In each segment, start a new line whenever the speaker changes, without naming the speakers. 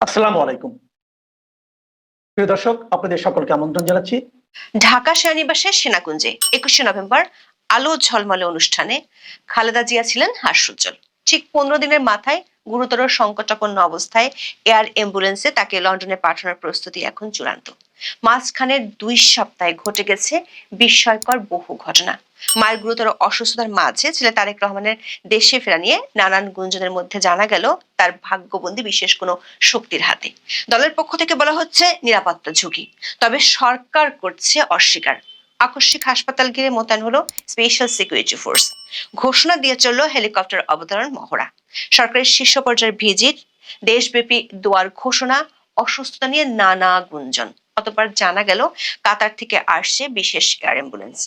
আসসালামু আলাইকুম। প্রিয় দর্শক, আপনাদের সকলকে আমন্ত্রণ জানাচ্ছি।
ঢাকা সেনানিবাসের সেনাকুঞ্জে একুশে নভেম্বর আলো ঝলমলে অনুষ্ঠানে খালেদা জিয়া ছিলেন হাস্যোজ্জ্বল। ঠিক পনেরো দিনের মাথায় গুরুতর সংকটাপন্ন অবস্থায় এয়ার অ্যাম্বুলেন্সে তাকে লন্ডনে পাঠানোর প্রস্তুতি এখন চূড়ান্ত। মাঝখানের দুই সপ্তাহে ঘটে গেছে বিস্ময়কর বহু ঘটনা। মায়ের গুরুতর অসুস্থতার মাঝে ছেলে তারেক রহমানের দেশে ফেরা নিয়ে নানান গুঞ্জনের মধ্যে জানা গেল তার ভাগ্যবন্দি বিশেষ কোনো শক্তির হাতে। দলের পক্ষ থেকে বলা হচ্ছে নিরাপত্তা ঝুঁকি। তবে সরকার করছে অস্বীকার। আকস্মিক হাসপাতাল ঘিরে মোতায়েন হলো স্পেশাল সিকিউরিটি ফোর্স ঘোষণা দিয়ে চলল হেলিকপ্টার অবতরণ মহড়া। সরকারের শীর্ষ পর্যায়ের ভিজিট, দেশব্যাপী দোয়ার ঘোষণা, অসুস্থতা নিয়ে নানা গুঞ্জন। অতপর জানা গেল, কাতার থেকে আসছে বিশেষ এয়ার অ্যাম্বুলেন্স।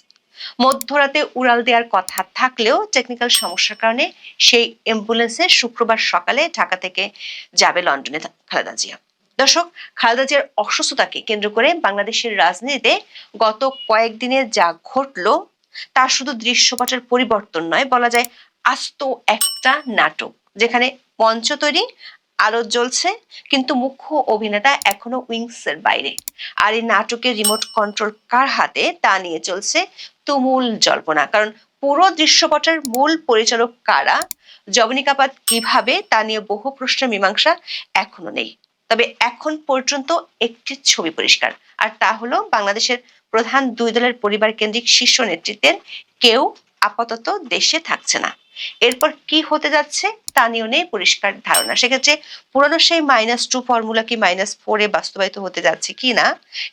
মধ্যরাতে উড়াল দেওয়ার কথা থাকলেও টেকনিক্যাল সমস্যার কারণে সেই অ্যাম্বুলেন্সে শুক্রবার সকালে ঢাকা থেকে যাবে লন্ডনে খালেদা জিয়া। দর্শক, খালেদা জিয়ার অসুস্থতাকে কেন্দ্র করে বাংলাদেশের রাজনীতিতে গত কয়েকদিনে যা ঘটলো, তা শুধু দৃশ্যপটের পরিবর্তন নয়, বলা যায় আস্ত একটা নাটক, যেখানে মঞ্চ তৈরি, আলো জ্বলছে, কিন্তু মুখ্য অভিনেতা এখনও উইংসের বাইরে। আর এই নাটকের রিমোট কন্ট্রোল কার হাতে তা নিয়ে চলছে তুমুল জল্পনা। কারণ পুরো দৃশ্যপটের মূল পরিচালক কারা? জবনিকাপাত কীভাবে? তা নিয়ে বহু প্রশ্নের মীমাংসা এখনও নেই। তবে এখন পর্যন্ত একটি ছবি পরিষ্কার। আর তা হলো বাংলাদেশের প্রধান দুই দলের পরিবার কেন্দ্রিক শীর্ষ নেতৃত্বের কেউ আপাতত দেশে থাকছে না। এরপর কি হতে যাচ্ছে তা নিয়েও নেই পরিষ্কার ধারণা। সেক্ষেত্রে পুরনো সেই মাইনাস টু ফর্মুলা কি মাইনাস ফোরে বাস্তবায়িত হতে যাচ্ছে কি না,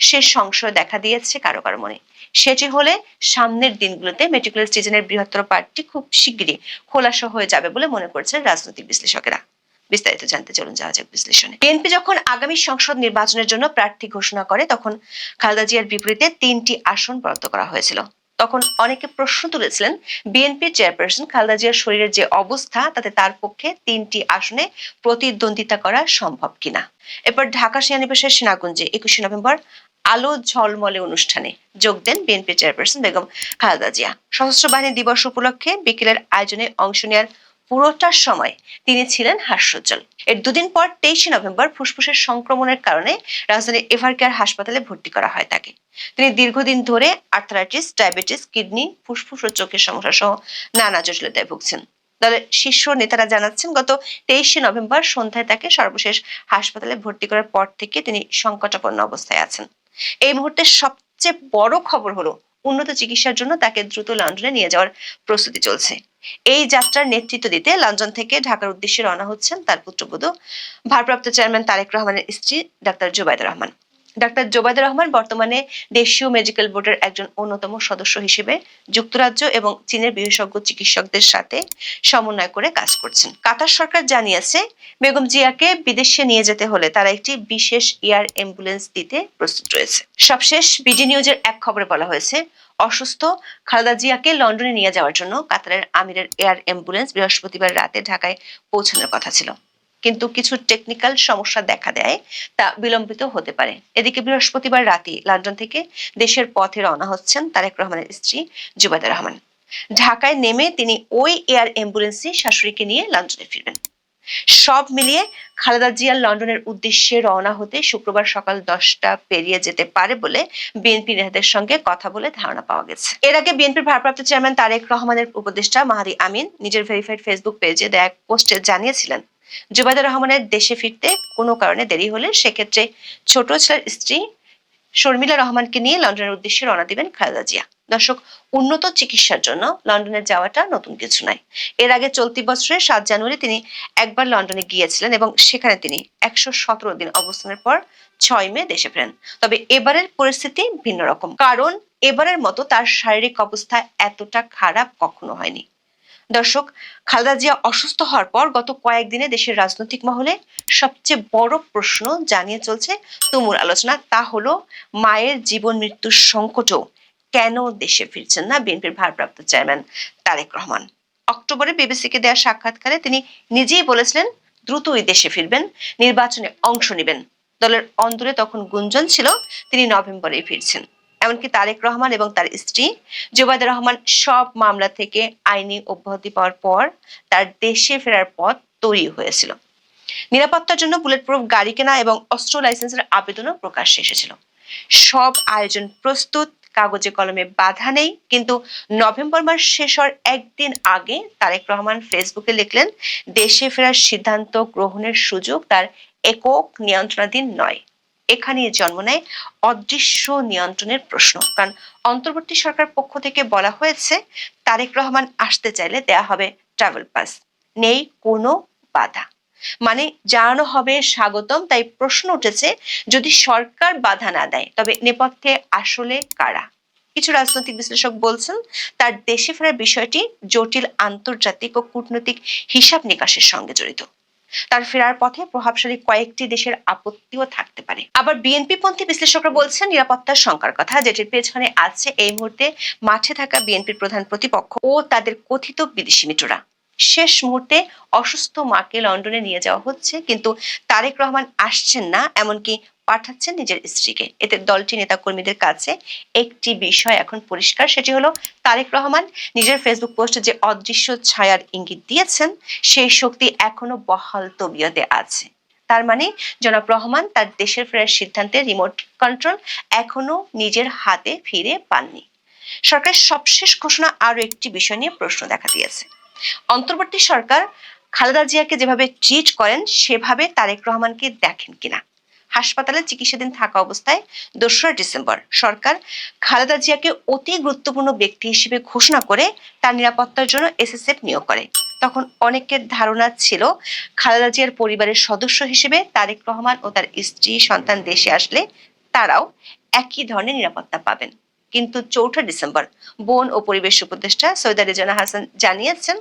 সে সংশয় দেখা দিয়েছে কারও কারও মনে। সেটি হলে সামনের দিনগুলোতে মেট্রিকুলার সিজনের বৃহত্তর পার্টটি খুব শিগগিরই খোলাসা হয়ে যাবে বলে মনে করছেন রাজনৈতিক বিশ্লেষকেরা। বিস্তারিত জানতে চলুন যাওয়া যাক বিশ্লেষণে। বিএনপি যখন আগামী সংসদ নির্বাচনের জন্য প্রার্থী ঘোষণা করে, তখন খালেদা জিয়ার বিপরীতে তিনটি আসন বরাদ্দ করা হয়েছিল। তখন অনেকে প্রশ্ন তুলেছিলেন বিএনপি চেয়ারপারসন খালেদা জিয়ার শরীরের যে অবস্থা, তাতে তার পক্ষে তিনটি আসনে প্রতিদ্বন্দ্বিতা করা সম্ভব কিনা? এরপর ঢাকা সেনানিবাসের সেনাকুঞ্জে একুশে নভেম্বর আলো ঝলমলে অনুষ্ঠানে যোগ দেন বিএনপি চেয়ারপারসন বেগম খালেদা জিয়া। সশস্ত্র বাহিনী দিবস উপলক্ষে বিকেলের আয়োজনে অংশ নেওয়ার পুরোটার সময় তিনি ছিলেন হাস্যোজ্জ্বল। এর দুদিন পর তেইশে নভেম্বর ফুসফুসের সংক্রমণের কারণে রাজধানীর এভারকেয়ার হাসপাতালে ভর্তি করা হয় তাকে। তিনি দীর্ঘদিন ধরে আর্থারাইটিস, ডায়াবেটিস, কিডনি, ফুসফুস ও চোখের সমস্যা সহ নানা জটিলতায় ভুগছেন। দলের শীর্ষ নেতারা জানাচ্ছেন, গত তেইশে নভেম্বর সন্ধ্যায় তাকে সর্বশেষ হাসপাতালে ভর্তি করার পর থেকে তিনি সংকটাপন্ন অবস্থায় আছেন। এই মুহূর্তে সবচেয়ে বড় খবর হলো, উন্নত চিকিৎসার জন্য তাকে দ্রুত লন্ডনে নিয়ে যাওয়ার প্রস্তুতি চলছে। এই যাত্রার নেতৃত্ব দিতে লন্ডন থেকে ঢাকার উদ্দেশ্যে রওনা হচ্ছেন তার পুত্রবধূ। ভারপ্রাপ্ত চেয়ারম্যান তারেক রহমানের স্ত্রী ডাক্তার জুবাইদা রহমান। ডাক্তার জোবাইদা রহমান বর্তমানে দেশীয় মেডিকেল বোর্ডের একজন অন্যতম সদস্য হিসেবে যুক্তরাজ্য এবং চীনের বিশেষজ্ঞ চিকিৎসকদের সাথে সমন্বয় করে কাজ করছেন। কাতার সরকার জানিয়েছে, বেগম জিয়াকে বিদেশে নিয়ে যেতে হলে তারা একটি বিশেষ এয়ার অ্যাম্বুলেন্স দিতে প্রস্তুত রয়েছে। সবশেষ বিডি নিউজের এক খবরে বলা হয়েছে, অসুস্থ খালেদা জিয়াকে লন্ডনে নিয়ে যাওয়ার জন্য কাতারের আমিরের এয়ার অ্যাম্বুলেন্স বৃহস্পতিবার রাতে ঢাকায় পৌঁছানোর কথা ছিল। কিন্তু কিছু টেকনিক্যাল সমস্যা দেখা দেয়, তা বিলম্বিত হতে পারে। এদিকে বৃহস্পতিবার রাতে লন্ডন থেকে দেশের পথে রওনা হচ্ছেন তারেক রহমানের স্ত্রী জুবাইদা রহমান। ঢাকায় নেমে তিনি ওই এয়ার অ্যাম্বুলেন্সে শাশুড়িকে নিয়ে লন্ডনে ফিরবেন। সব মিলিয়ে খালেদা জিয়ার লন্ডনের উদ্দেশ্যে রওনা হতে শুক্রবার সকাল দশটা পেরিয়ে যেতে পারে বলে বিএনপি নেতাদের সঙ্গে কথা বলে ধারণা পাওয়া গেছে। এর আগে বিএনপির ভারপ্রাপ্ত চেয়ারম্যান তারেক রহমানের উপদেষ্টা মাহাদি আমিন নিজের ভেরিফাইড ফেসবুক পেজে দেয়া পোস্টে জানিয়েছিলেন জুবাইদা রহমানের দেশে ফিরতে কোনো কারণে দেরি হলে সেক্ষেত্রে ছোট ছেলের স্ত্রী শর্মিলা রহমানকে নিয়ে লন্ডনের উদ্দেশ্যে রওনা দিবেন খালেদা জিয়া। দর্শক, উন্নত চিকিৎসার জন্য লন্ডনে যাওয়াটা নতুন কিছু নয়। এর আগে চলতি বছরের সাত জানুয়ারি তিনি একবার লন্ডনে গিয়েছিলেন এবং সেখানে তিনি একশো সতেরো দিন অবস্থানের পর ছয় মে দেশে ফেরেন। তবে এবারের পরিস্থিতি ভিন্ন রকম। কারণ, এবারের মতো তার শারীরিক অবস্থা এতটা খারাপ কখনো হয়নি। দর্শক, খালেদা জিয়া অসুস্থ হওয়ার পর গত কয়েকদিনে দেশের রাজনৈতিক মহলে সবচেয়ে বড় প্রশ্ন জানিয়ে চলছে তুমুল আলোচনা। তা হলো, মায়ের জীবন মৃত্যুর সংকটও কেন দেশে ফিরছেন না বিএনপির ভারপ্রাপ্ত চেয়ারম্যান তারেক রহমান? অক্টোবরে বিবিসিকে দেওয়া সাক্ষাৎকারে তিনি নিজেই বলেছিলেন, দ্রুতই দেশে ফিরবেন, নির্বাচনে অংশ নেবেন। দলের অন্তরে তখন গুঞ্জন ছিল, তিনি নভেম্বরেই ফিরছেন। এমনকি তারেক রহমান এবং তার স্ত্রী জুবাইদা রহমান সব মামলা থেকে আইনি অব্যাহতি পাওয়ার পর তার দেশে ফেরার পথ তৈরি হয়েছিল। নিরাপত্তার জন্য বুলেট প্রুফ গাড়ি কেনা এবং অস্ত্র লাইসেন্সের আবেদনও প্রকাশ্যে এসেছিল। সব আয়োজন প্রস্তুত, কাগজে কলমে বাধা নেই, কিন্তু নভেম্বর মাস শেষ হওয়ার একদিন আগে তারেক রহমান ফেসবুকে লিখলেন, দেশে ফেরার সিদ্ধান্ত গ্রহণের সুযোগ তার একক নিয়ন্ত্রণাধীন নয়। এখানেই জন্ম নেয় অদৃশ্য নিয়ন্ত্রণের প্রশ্ন। কারণ অন্তর্বর্তী সরকার পক্ষ থেকে বলা হয়েছে, তারেক রহমান আসতে চাইলে দেয়া হবে ট্রাভেল পাস নেই কোনো বাধা। মানে জানানো হবে স্বাগতম, তাই প্রশ্ন উঠেছে যদি সরকার বাধা না দেয়, তবে নেপথ্যে আসলে কারা? কিছু রাজনৈতিক বিশ্লেষক বলছেন, তার দেশে ফেরার বিষয়টি জটিল আন্তর্জাতিক ও কূটনৈতিক হিসাব নিকাশের সঙ্গে জড়িত। তার ফেরার পথে প্রভাবশালী কয়েকটি দেশের আপত্তিও থাকতে পারে। আবার বিএনপি পন্থী বিশ্লেষকরা বলছেন, নিরাপত্তার শঙ্কার কথা যেটির পেছনে আছে এই মুহূর্তে মাঠে থাকা বিএনপির প্রধান প্রতিপক্ষ ও তাদের কথিত বিদেশি মিত্ররা। শেষ মুহূর্তে অসুস্থ মাকে লন্ডনে নিয়ে যাওয়া হচ্ছে, কিন্তু তারেক রহমান আসছেন না, এমনকি পাঠাচ্ছেন নিজের স্ত্রীকে। এতে দলটি নেতাকর্মীদের কাছে একটি বিষয় এখন পরিষ্কার, সেটি হলো তারেক রহমান নিজের ফেসবুক পোস্টে যে অদৃশ্য ছায়ার ইঙ্গিত দিয়েছেন, সেই শক্তি এখনও বহাল তবিয়তে আছে। তার মানে জনাব রহমান তার দেশের ফেরার সিদ্ধান্তে রিমোট কন্ট্রোল এখনও নিজের হাতে ফিরে পাননি। সরকারের সবশেষ ঘোষণা আরও একটি বিষয় নিয়ে প্রশ্ন দেখা দিয়েছে। অন্তর্বর্তী সরকার খালেদা জিয়াকে যেভাবে ট্রিট করেন, সেভাবে তারেক রহমানকে দেখেন কিনা। হাসপাতালে চিকিৎসাধীন থাকা অবস্থায় দোসরা ডিসেম্বর সরকার খালেদা জিয়াকে অতি গুরুত্বপূর্ণ ব্যক্তি হিসেবে ঘোষণা করে তার নিরাপত্তার জন্য এসএসএফ নিয়োগ করে। তখন অনেকের ধারণা ছিল, খালেদা জিয়ার পরিবারের সদস্য হিসেবে তারেক রহমান ও তার স্ত্রী সন্তান দেশে আসলে তারাও একই ধরনের নিরাপত্তা পাবেন। কিন্তু চৌঠা ডিসেম্বর বন ও পরিবেশ উপদেষ্টা সৈয়দা রেজানা হাসান জানিয়েছেন,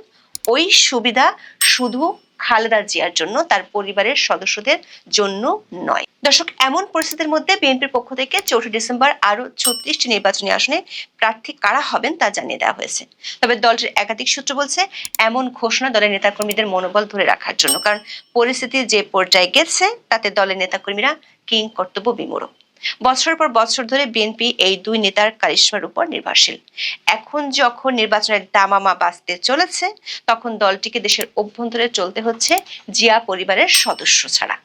ওই সুবিধা শুধু খালেদা জিয়ার জন্য, তার পরিবারের সদস্যদের জন্য নয়। দর্শক, এমন পরিস্থিতির মধ্যে বিএনপির পক্ষ থেকে চৌঠা ডিসেম্বর আরও ছত্রিশটি নির্বাচনী আসনে প্রার্থী কারা হবেন তা জানিয়ে দেওয়া হয়েছে। তবে দলটির একাধিক সূত্র বলছে, এমন ঘোষণা দলের নেতাকর্মীদের মনোবল ধরে রাখার জন্য, কারণ পরিস্থিতি যে পর্যায়ে গেছে, তাতে দলের নেতাকর্মীরা কিং কর্তব্য বিমূঢ়। বছরের পর বছর ধরে বিএনপি এই দুই নেতার কারিশ্মার উপর নির্ভরশীল। এখন যখন নির্বাচনের দামামা বাঁচতে চলেছে, তখন দলটিকে দেশের অভ্যন্তরে চলতে হচ্ছে জিয়া পরিবারের সদস্য ছাড়া।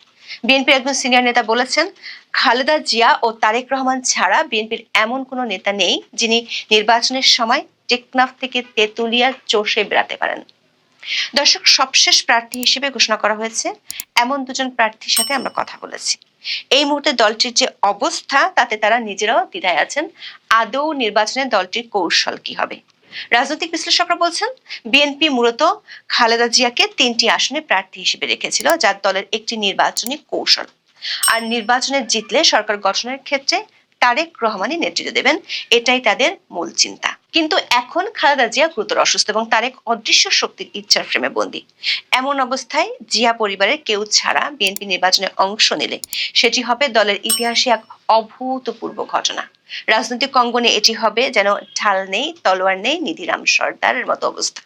বিএনপির একজন সিনিয়র নেতা বলেছেন, খালেদা জিয়া ও তারেক রহমান ছাড়া বিএনপির এমন কোনো নেতা নেই যিনি নির্বাচনের সময় টেকনাফ থেকে তেতুলিয়া চষে বেড়াতে পারেন। দর্শক, সবশেষ প্রার্থী হিসেবে ঘোষণা করা হয়েছে। এমন দুজন প্রার্থীর সাথে আমরা কথা বলেছি। এই মুহূর্তে দলটির যে অবস্থা, তাতে তারা নিজেরাও দ্বিধায় আছেন। আদৌ নির্বাচনে দলটির কৌশল কি হবে? রাজনৈতিক বিশ্লেষকরা বলছেন বিএনপি মূলত খালেদা জিয়াকে তিনটি আসনে প্রার্থী হিসেবে রেখেছিল, যার দলের একটি নির্বাচনী কৌশল। আর নির্বাচনে জিতলে সরকার গঠনের ক্ষেত্রে তারেক রহমানই নেতৃত্ব দেবেন, এটাই তাদের মূল চিন্তা। কিন্তু এখন খালেদা জিয়া গুরুতর অসুস্থ এবং তারেক অদৃশ্য শক্তির ইচ্ছার ফ্রেমে বন্দী। এমন অবস্থায় জিয়া পরিবারের কেউ ছাড়া বিএনপি নির্বাচনে অংশ নিলে সেটি হবে দলের ইতিহাসে এক অভূতপূর্ব ঘটনা। রাজনৈতিক অঙ্গনে এটি হবে যেন ঢাল নেই, তলোয়ার নেই, নিধিরাম সর্দারের মতো অবস্থা,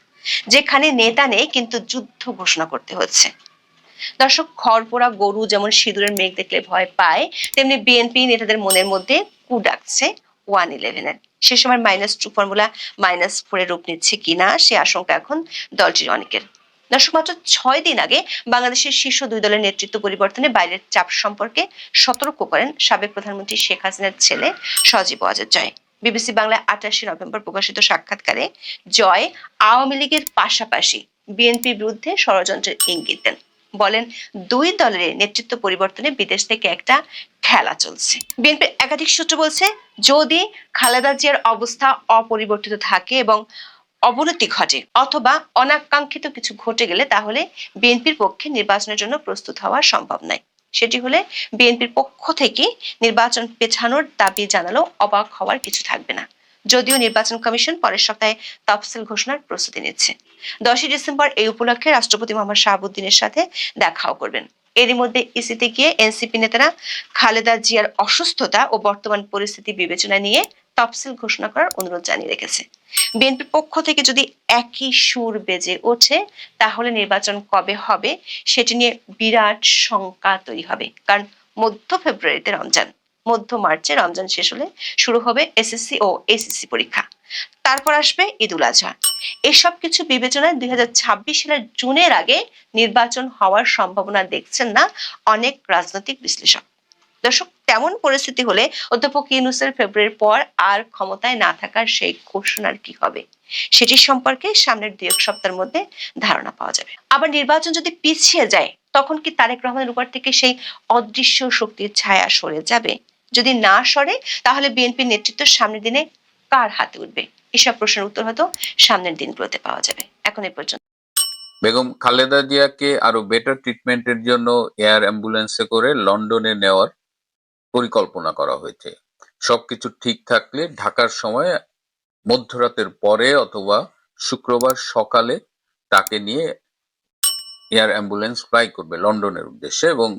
যেখানে নেতা নেই কিন্তু যুদ্ধ ঘোষণা করতে হচ্ছে। দর্শক, খড়পোড়া গরু যেমন সিঁদুরের মেঘ দেখলে ভয় পায়, তেমনি বিএনপি নেতাদের মনের মধ্যে কু ডাকছে ওয়ান ইলেভেনের। সে সময় মাইনাস টু ফর্মুলা মাইনাস ফোরে রূপ নিচ্ছে কিনা সে আশঙ্কা এখন দলটির অনেকের। দর্শক, মাত্র ছয় দিন আগে বাংলাদেশের শীর্ষ দুই দলের নেতৃত্ব পরিবর্তনে বাইরের চাপ সম্পর্কে সতর্ক করেন সাবেক প্রধানমন্ত্রী শেখ হাসিনার ছেলে সজীব ওয়াজেদ জয় বিবিসি বাংলায় আঠাশে নভেম্বর প্রকাশিত সাক্ষাৎকারে জয় আওয়ামী লীগের পাশাপাশি বিএনপির বিরুদ্ধে ষড়যন্ত্রের ইঙ্গিত দেন। বলেন, দুই দলের নেতৃত্ব পরিবর্তনে বিদেশ থেকে একটা খেলা চলছে। বিএনপির একাধিক সূত্র বলছে, যদি খালেদা জিয়ার অবস্থা অপরিবর্তিত থাকে এবং অবনতি ঘটে অথবা অনাকাঙ্ক্ষিত কিছু ঘটে গেলে, তাহলে বিএনপির পক্ষে নির্বাচনের জন্য প্রস্তুত হওয়া সম্ভব নয়। সেটি হলে বিএনপির পক্ষ থেকে নির্বাচন পেছানোর দাবি জানালেও অবাক হওয়ার কিছু থাকবে না। যদিও নির্বাচন কমিশন পরের সপ্তাহে তফসিল ঘোষণার প্রস্তুতি নিচ্ছে। দশই ডিসেম্বর এই উপলক্ষে রাষ্ট্রপতি মোহাম্মদ শাহাবুদ্দিনের সাথে দেখাও করবেন। এরই মধ্যে ইসিতে গিয়ে এনসিপি নেতারা খালেদা জিয়ার অসুস্থতা ও বর্তমান পরিস্থিতি বিবেচনা নিয়ে তফসিল ঘোষণা করার অনুরোধ জানিয়ে রেখেছে। বিএনপির পক্ষ থেকে যদি একই সুর বেজে ওঠে, তাহলে নির্বাচন কবে হবে সেটি নিয়ে বিরাট শঙ্কা তৈরি হবে, কারণ মধ্য ফেব্রুয়ারিতে রমজান। মধ্য মার্চে রমজান শেষ হলে শুরু হবে এসএসসি ও এসএসসি পরীক্ষা। তারপর আসবে ঈদ উল আজহা। এসব কিছু বিবেচনায় দুই সালের জুনের আগে নির্বাচন হওয়ার সম্ভাবনা দেখছেন না অনেক রাজনৈতিক বিশ্লেষক। দর্শক, তেমন পরিস্থিতি হলে অধ্যাপক ইউনুসের ফেব্রুয়ারির পর আর ক্ষমতায় না থাকার সেই ঘোষণার কি হবে? সেটি সম্পর্কে সামনের দুই এক সপ্তাহের মধ্যে ধারণা পাওয়া যাবে। আবার নির্বাচন যদি পিছিয়ে যায়, তখন কি তারেক রহমানের উপর থেকে সেই অদৃশ্য শক্তির ছায়া সরে যাবে? যদি না সরে, তাহলে বিএনপির নেতৃত্ব সামনের দিনে কার হাতে উঠবে? এসব প্রশ্নের উত্তর হয়তো সামনের দিনগুলোতে পাওয়া যাবে। এখন এ পর্যন্ত।
বেগম খালেদা জিয়াকে আরও বেটার ট্রিটমেন্টের জন্য এয়ার অ্যাম্বুলেন্সে করে লন্ডনে নেওয়ার পরিকল্পনা করা হয়েছে। সবকিছু ঠিক থাকলে ঢাকার সময় মধ্যরাতের পরে অথবা শুক্রবার সকালে তাকে নিয়ে এয়ার অ্যাম্বুলেন্স ফ্লাই করবে লন্ডনের উদ্দেশ্যে এবং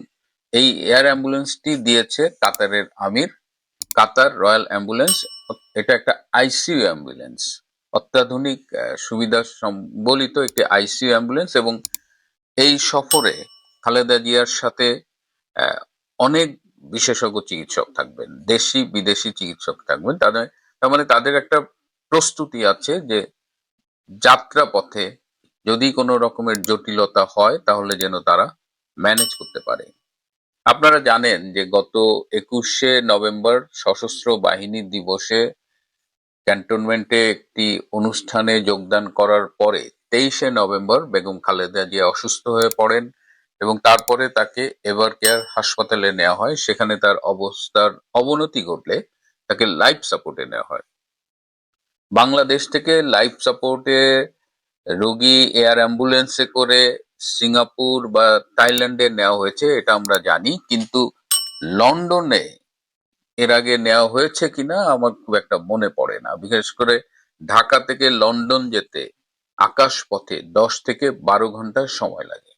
এই এয়ার অ্যাম্বুলেন্সটি দিয়েছে কাতারের আমির, কাতার রয়্যাল অ্যাম্বুলেন্স। এটা একটা আইসিইউ অ্যাম্বুলেন্স, অত্যাধুনিক সুবিধা সম্বলিত একটি আইসিইউ অ্যাম্বুলেন্স এবং এই সফরে খালেদা জিয়ার সাথে অনেক বিশেষজ্ঞ চিকিৎসক থাকবেন, দেশি, বিদেশি চিকিৎসক থাকবেন। তাদের, তার মানে তাদের একটা প্রস্তুতি আছে যে যাত্রা পথে যদি কোনো রকমের জটিলতা হয় তাহলে যেন তারা ম্যানেজ করতে পারে। আপনারা জানেন যে গত একুশে নভেম্বর সশস্ত্র বাহিনী দিবসে ক্যান্টনমেন্টে একটি অনুষ্ঠানে যোগদান করার পরে তেইশে নভেম্বর বেগম খালেদা জিয়া অসুস্থ হয়ে পড়েন এবং তারপরে তাকে এভার কেয়ার হাসপাতালে নেওয়া হয়। সেখানে তার অবস্থার অবনতি ঘটলে তাকে লাইফ সাপোর্টে নেওয়া হয়। বাংলাদেশ থেকে লাইফ সাপোর্টে রোগী, এয়ার অ্যাম্বুলেন্সে করে সিঙ্গাপুর বা থাইল্যান্ডে নেওয়া হয়েছে, এটা আমরা জানি। কিন্তু লন্ডনে এর আগে নেওয়া হয়েছে কিনা আমার খুব একটা মনে পড়ে না। বিশেষ করে ঢাকা থেকে লন্ডন যেতে আকাশ পথে দশ থেকে বারো ঘণ্টার সময় লাগে।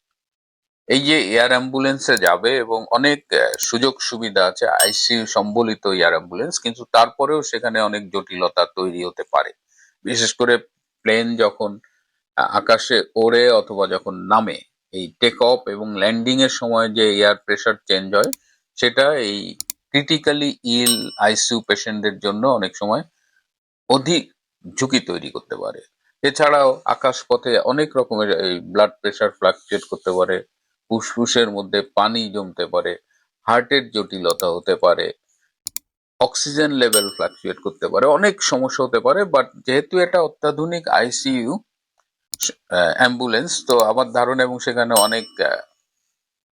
এই যে এয়ার অ্যাম্বুলেন্সে যাবে এবং অনেক সুযোগ সুবিধা আছে আইসিইউ সম্বলিত এয়ার অ্যাম্বুলেন্স, কিন্তু তারপরেও সেখানে অনেক জটিলতা তৈরি হতে পারে। বিশেষ করে প্লেন যখন আকাশে ওড়ে অথবা যখন নামে, এই টেক অফ এবং ল্যান্ডিং এর সময় যে এয়ার প্রেশার চেঞ্জ হয়, সেটা এই ক্রিটিক্যালি ইল আইসিইউ পেশেন্টদের জন্য অনেক সময় অধিক ঝুঁকি তৈরি করতে পারে। এছাড়াও আকাশপথে অনেক রকমের এই ব্লাড প্রেশার ফ্লাকচুয়েট করতে পারে, ফুসফুসের মধ্যে পানি জমতে পারে হার্টের জটিলতা হতে পারে অক্সিজেন লেভেল ফ্লাকচুয়েট করতে পারে, অনেক সমস্যা হতে পারে বাট যেহেতু এটা অত্যাধুনিক আইসিইউ অ্যাম্বুলেন্স তো আমার ধারণা এবং সেখানে অনেক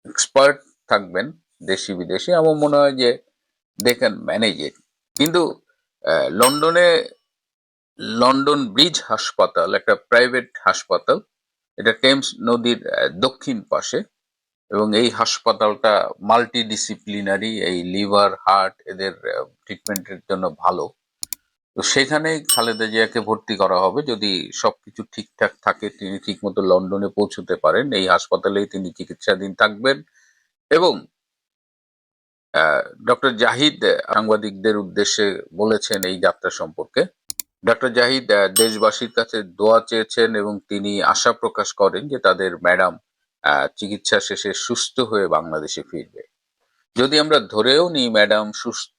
এক্সপার্ট থাকবেন দেশি বিদেশি। আমার মনে হয় যে দে ক্যান ম্যানেজ ইট কিন্তু লন্ডনে লন্ডন ব্রিজ হাসপাতাল একটা প্রাইভেট হাসপাতাল এটা টেমস নদীর দক্ষিণ পাশে। এবং এই হাসপাতালটা মাল্টি ডিসিপ্লিনারি এই লিভার হার্ট এদের ট্রিটমেন্টের জন্য ভালো। তো সেখানেই খালেদা জিয়াকে ভর্তি করা হবে। যদি সবকিছু ঠিকঠাক থাকে, তিনি ঠিকমতো লন্ডনে পৌঁছতে পারেন। এই হাসপাতালেই তিনি চিকিৎসাধীন থাকবেন। এবং ডক্টর জাহিদ সাংবাদিকদের উদ্দেশ্যে বলেছেন এই যাত্রা সম্পর্কে। ডক্টর জাহিদ দেশবাসীর কাছে দোয়া চেয়েছেন এবং তিনি আশা প্রকাশ করেন যে তাদের ম্যাডাম চিকিৎসা শেষে সুস্থ হয়ে বাংলাদেশে ফিরবে। যদি আমরা ধরেও নিই ম্যাডাম সুস্থ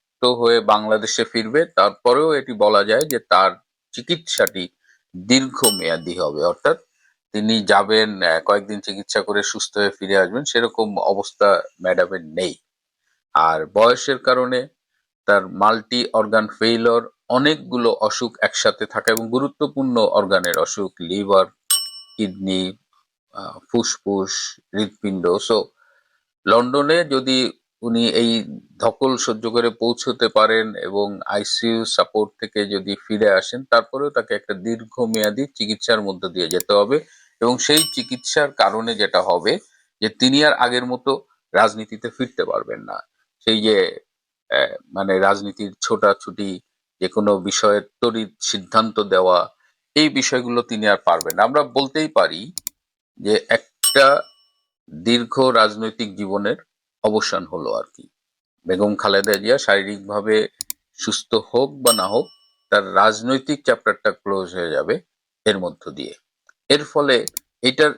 হয়ে বাংলাদেশে ফিরবে, তারপরেও এটি বলা যায় যে তার চিকিৎসাটি দীর্ঘমেয়াদী হবে। অর্থাৎ তিনি যাবেন কয়েকদিন চিকিৎসা করে সুস্থ হয়ে ফিরে আসবেন, সেরকম অবস্থা ম্যাডামের নেই। আর বয়সের কারণে তার মাল্টি অর্গান ফেইলর অনেকগুলো অসুখ একসাথে থাকা এবং গুরুত্বপূর্ণ অর্গানের অসুখ, লিভার, কিডনি ফুসফুস, হৃৎপিণ্ড। সো লন্ডনে যদি উনি এই ধকল সহ্য করে পৌঁছতে পারেন এবং আইসিইউ সাপোর্ট থেকে যদি ফিরে আসেন, তারপরেও তাকে একটা দীর্ঘমেয়াদী চিকিৎসার মধ্যে দিয়ে যেতে হবে এবং সেই চিকিৎসার কারণে যেটা হবে যে তিনি আর আগের মতো রাজনীতিতে ফিরতে পারবেন না। সেই যে মানে রাজনীতির ছোটাছুটি, যে কোনো বিষয়ে তড়িৎ সিদ্ধান্ত দেওয়া, এই বিষয়গুলো তিনি আর পারবেন আমরা বলতেই পারি যে একটা দীর্ঘ রাজনৈতিক জীবনের অবসান হলো আর কি। বেগম খালেদা জিয়া শারীরিকভাবে সুস্থ হোক বা না হোক, তার রাজনৈতিক চ্যাপ্টারটা ক্লোজ হয়ে যাবে এর মধ্য দিয়ে। এর ফলে এটার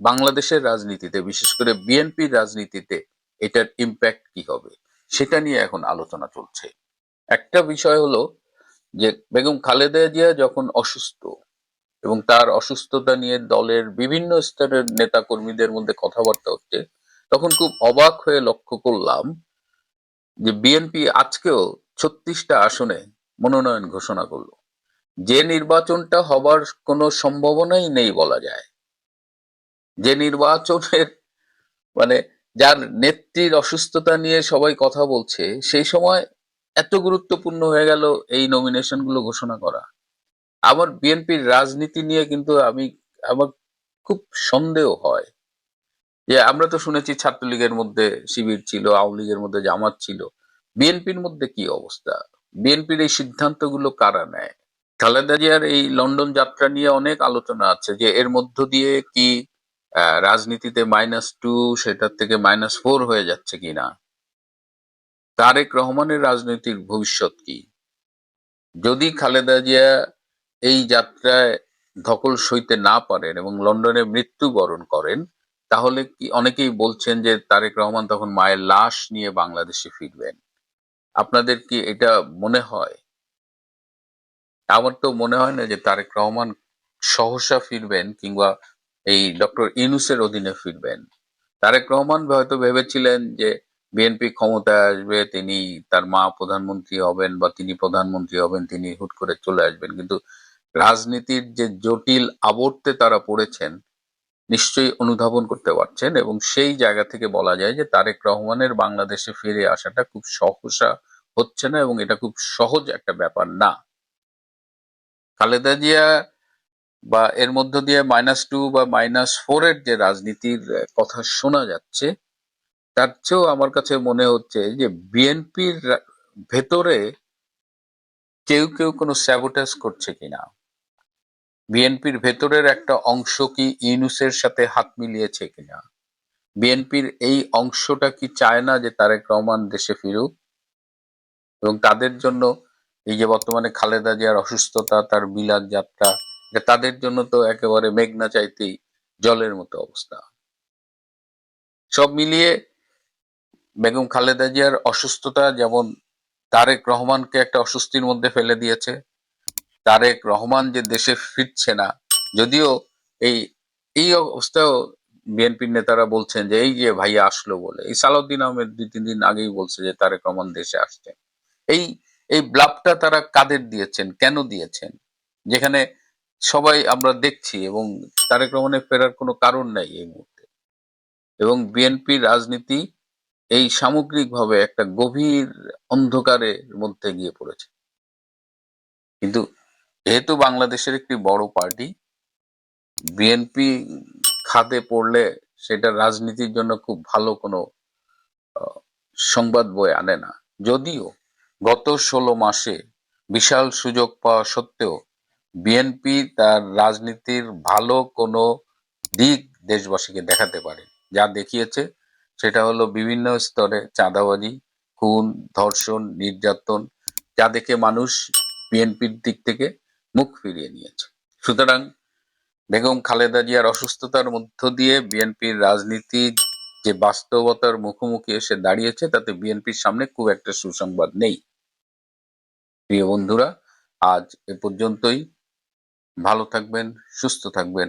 বাংলাদেশের রাজনীতিতে, বিশেষ করে বিএনপির রাজনীতিতে এটার ইম্প্যাক্ট কি হবে, সেটা নিয়ে এখন আলোচনা চলছে। একটা বিষয় হলো যে বেগম খালেদা জিয়া যখন অসুস্থ এবং তার অসুস্থতা নিয়ে দলের বিভিন্ন স্তরের নেতা কর্মীদের মধ্যে কথাবার্তা হচ্ছে তখন খুব অবাক হয়ে লক্ষ্য করলাম যে বিএনপি আজকেও ছত্রিশটা আসনে মনোনয়ন ঘোষণা করল। যে নির্বাচনটা হবার কোনো সম্ভাবনাই নেই বলা যায়। যে নির্বাচনের মানে যার নেত্রীর অসুস্থতা নিয়ে সবাই কথা বলছে, সেই সময় এত গুরুত্বপূর্ণ হয়ে গেল এই নমিনেশনগুলো ঘোষণা করা। আমার বিএনপির রাজনীতি নিয়ে কিন্তু আমি, আমার খুব সন্দেহ হয়। যে আমরা তো শুনেছি ছাত্রলীগের মধ্যে শিবির ছিল, আওয়ামী লীগের মধ্যে জামাত ছিল। বিএনপির মধ্যে কি অবস্থা? বিএনপির এই সিদ্ধান্তগুলো কারা নেয়? খালেদা জিয়ার এই লন্ডন যাত্রা নিয়ে অনেক আলোচনা আছে যে এর মধ্য দিয়ে কি রাজনীতিতে মাইনাস টু সেটার থেকে মাইনাস ফোর হয়ে যাচ্ছে কিনা? তারেক রহমানের রাজনৈতিক ভবিষ্যৎ কি? যদি খালেদা জিয়া এই যাত্রায় ধকল সইতে না পারেন এবং লন্ডনে মৃত্যুবরণ করেন তাহলে কি অনেকেই বলছেন যে তারেক রহমান তখন মায়ের লাশ নিয়ে বাংলাদেশে ফিরবেন। আপনাদের কি এটা মনে হয়? আমার তো মনে হয় না যে তারেক রহমান সহসা ফিরবেন কিংবা এই ডক্টর ইউনুসের অধীনে ফিরবেন। তারেক রহমান হয়তো ভেবেছিলেন যে বিএনপি ক্ষমতায় আসবে, তিনি তার মা প্রধানমন্ত্রী হবেন বা তিনি প্রধানমন্ত্রী হবেন, তিনি হুট করে চলে আসবেন। কিন্তু রাজনীতির যে জটিল আবর্তে তারা পড়েছেন নিশ্চয়ই অনুধাবন করতে পারছেন এবং সেই জায়গা থেকে বলা যায় যে তারেক রহমানের বাংলাদেশে ফিরে আসাটা খুব সহসা হচ্ছে না এবং এটা খুব সহজ একটা ব্যাপার না। খালেদা জিয়া বা এর মধ্য দিয়ে মাইনাস টু বা মাইনাস ফোর এর যে রাজনীতির কথা শোনা যাচ্ছে, তার চেয়েও আমার কাছে মনে হচ্ছে যে বিএনপির ভেতরে কেউ কেউ কোনো স্যাবোটাস করছে কিনা। বিএনপির ভেতরের একটা অংশ কি ইউনুসের সাথে হাত মিলিয়েছে কিনা? বিএনপির এই অংশটা কি চায় না যে তারেক রহমান দেশে ফিরুক? এবং তাদের জন্য এই যে বর্তমানে খালেদা জিয়ার অসুস্থতা, তার বিলাত যাত্রা, এটা তাদের জন্য তো একেবারে মেঘনা চাইতেই জলের মতো অবস্থা। সব মিলিয়ে বেগম খালেদা জিয়ার অসুস্থতা যেমন তারেক রহমানকে একটা অস্বস্তির মধ্যে ফেলে দিয়েছে তারেক রহমান যে দেশে ফিরছে না, যদিও এই এই অবস্থাও বিএনপির নেতারা বলছেন যে এই যে ভাইয়া আসলো বলে, এই সালাউদ্দিন আহমেদ দুই, তিন দিন আগেই বলছে যে তারেক রহমান দেশে আসছে। এই এই ব্লাবটা তারা কাদের দিয়েছেন, কেন দিয়েছেন? যেখানে সবাই আমরা দেখছি এবং তারেক রহমানের ফেরার কোনো কারণ নাই এই মুহূর্তে। এবং বিএনপির রাজনীতি এই সামগ্রিকভাবে একটা গভীর অন্ধকারের মধ্যে গিয়ে পড়েছে। কিন্তু যেহেতু বাংলাদেশের একটি বড় পার্টি বিএনপি খাতে পড়লে সেটা রাজনীতির জন্য খুব ভালো কোনো সংবাদ বয়ে আনে না। যদিও গত ষোলো মাসে বিশাল সুযোগ পাওয়া সত্ত্বেও বিএনপি তার রাজনীতির ভালো কোনো দিক দেশবাসীকে দেখাতে পারে। যা দেখিয়েছে সেটা হলো বিভিন্ন স্তরে চাঁদাবাজি, খুন, ধর্ষণ, নির্যাতন, যা দেখে মানুষ বিএনপির দিক থেকে মুখ ফিরিয়ে নিয়েছে। সুতরাং বেগম খালেদা জিয়ার অসুস্থতার মধ্য দিয়ে বিএনপির রাজনীতি যে বাস্তবতার মুখোমুখি এসে দাঁড়িয়েছে, তাতে বিএনপির সামনে খুব একটা সুসংবাদ নেই। প্রিয় বন্ধুরা, আজ এ পর্যন্তই। ভালো থাকবেন, সুস্থ থাকবেন।